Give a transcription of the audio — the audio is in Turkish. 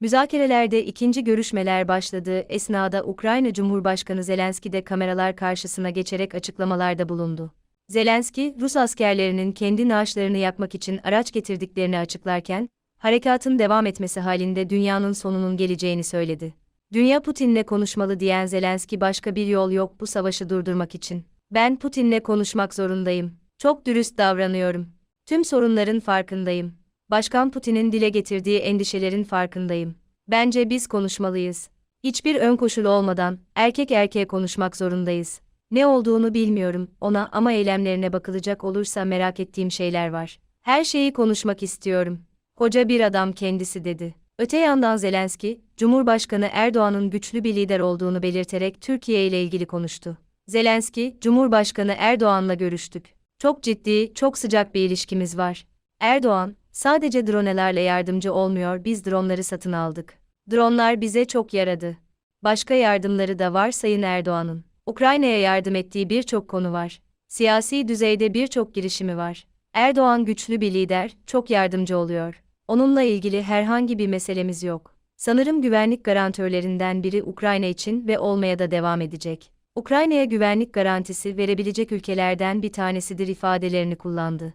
Müzakerelerde ikinci görüşmeler başladığı esnada Ukrayna Cumhurbaşkanı Zelenski de kameralar karşısına geçerek açıklamalarda bulundu. Zelenski, Rus askerlerinin kendi naaşlarını yakmak için araç getirdiklerini açıklarken, harekatın devam etmesi halinde dünyanın sonunun geleceğini söyledi. Dünya Putin'le konuşmalı diyen Zelenski başka bir yol yok bu savaşı durdurmak için. Ben Putin'le konuşmak zorundayım. Çok dürüst davranıyorum. Tüm sorunların farkındayım. Başkan Putin'in dile getirdiği endişelerin farkındayım. Bence biz konuşmalıyız. Hiçbir ön koşul olmadan erkek erkeğe konuşmak zorundayız. Ne olduğunu bilmiyorum ona ama eylemlerine bakılacak olursa merak ettiğim şeyler var. Her şeyi konuşmak istiyorum. Koca bir adam kendisi dedi. Öte yandan Zelenski, Cumhurbaşkanı Erdoğan'ın güçlü bir lider olduğunu belirterek Türkiye ile ilgili konuştu. Zelenski, Cumhurbaşkanı Erdoğan'la görüştük. Çok ciddi, çok sıcak bir ilişkimiz var. Erdoğan, sadece dronelerle yardımcı olmuyor, biz dronları satın aldık. Dronlar bize çok yaradı. Başka yardımları da var Sayın Erdoğan'ın. Ukrayna'ya yardım ettiği birçok konu var. Siyasi düzeyde birçok girişimi var. Erdoğan güçlü bir lider, çok yardımcı oluyor. Onunla ilgili herhangi bir meselemiz yok. Sanırım güvenlik garantörlerinden biri Ukrayna için ve olmaya da devam edecek. Ukrayna'ya güvenlik garantisi verebilecek ülkelerden bir tanesidir ifadelerini kullandı.